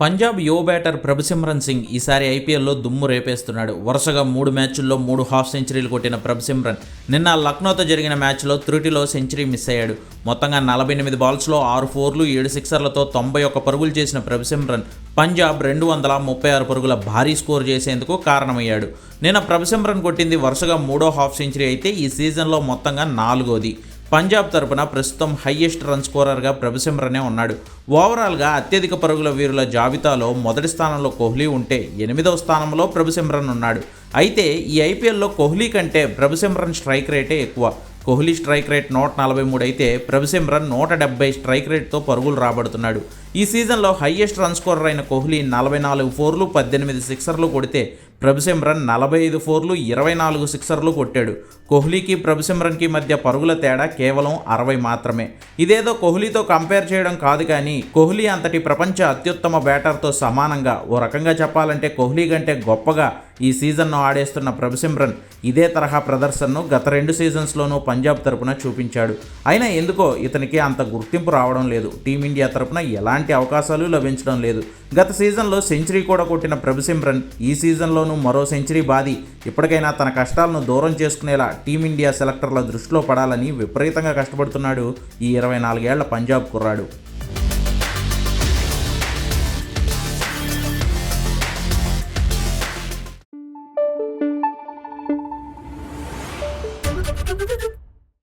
పంజాబ్ యువ బ్యాటర్ ప్రభుసిమ్రన్ సింగ్ ఈసారి ఐపీఎల్లో దుమ్ము రేపేస్తున్నాడు. వరుసగా మూడు మ్యాచ్ల్లో మూడు హాఫ్ సెంచరీలు కొట్టిన ప్రభుసిమ్రన్ నిన్న లక్నోతో జరిగిన మ్యాచ్లో త్రుటిలో సెంచరీ మిస్ అయ్యాడు. మొత్తంగా నలభై ఎనిమిది బాల్స్లో ఆరు ఫోర్లు ఏడు సిక్సర్లతో తొంభై ఒక్క పరుగులు చేసిన ప్రభుసిమ్రన్ పంజాబ్ రెండు వందల ముప్పై ఆరు పరుగుల భారీ స్కోర్ చేసేందుకు కారణమయ్యాడు. నిన్న ప్రభుసిమ్రన్ కొట్టింది వరుసగా మూడో హాఫ్ సెంచరీ అయితే ఈ సీజన్లో మొత్తంగా నాలుగోది. పంజాబ్ తరపున ప్రస్తుతం హయ్యెస్ట్ రన్ స్కోరర్గా ప్రభుసిమ్రనే ఉన్నాడు. ఓవరాల్గా అత్యధిక పరుగుల వీరుల జాబితాలో మొదటి స్థానంలో కోహ్లీ ఉంటే ఎనిమిదవ స్థానంలో ప్రభుసిమ్రన్ ఉన్నాడు అయితే ఈ ఐపీఎల్లో కోహ్లీ కంటే ప్రభుసిమ్రన్ స్ట్రైక్ రేటే ఎక్కువ. కోహ్లీ స్ట్రైక్ రేట్ నూట నలభై మూడు అయితే ప్రభుసిమ్రన్ నూట డెబ్బై స్ట్రైక్ రేట్తో పరుగులు రాబడుతున్నాడు. ఈ సీజన్లో హయ్యెస్ట్ రన్ స్కోరర్ అయిన కోహ్లీ నలభై నాలుగు ఫోర్లు పద్దెనిమిది సిక్సర్లు కొడితే ప్రభుసిమ్రన్ నలభై ఐదు ఫోర్లు ఇరవై నాలుగు సిక్సర్లు కొట్టాడు. కోహ్లీకి ప్రభుసిమ్రన్కి మధ్య పరుగుల తేడా కేవలం అరవై మాత్రమే. ఇదేదో కోహ్లీతో కంపేర్ చేయడం కాదు కానీ కోహ్లీ అంతటి ప్రపంచ అత్యుత్తమ బ్యాటర్తో సమానంగా ఓ రకంగా చెప్పాలంటే కోహ్లీ కంటే గొప్పగా ఈ సీజన్ను ఆడేస్తున్న ప్రభుసిమ్రన్ ఇదే తరహా ప్రదర్శనను గత రెండు సీజన్స్లోనూ పంజాబ్ తరపున చూపించాడు. అయినా ఎందుకో ఇతనికి అంత గుర్తింపు రావడం లేదు. టీమిండియా తరపున ఎలాంటి అవకాశాలు లభించడం లేదు. గత సీజన్లో సెంచరీ కూడా కొట్టిన ప్రభుసిమ్రన్ ఈ సీజన్లోనూ మరో సెంచరీ బాది. ఇప్పటికైనా తన కష్టాలను దూరం చేసుకునేలా టీమిండియా సెలెక్టర్ల దృష్టిలో పడాలని విపరీతంగా కష్టపడుతున్నాడు ఈ ఇరవై నాలుగేళ్ళ పంజాబ్ కుర్రాడు.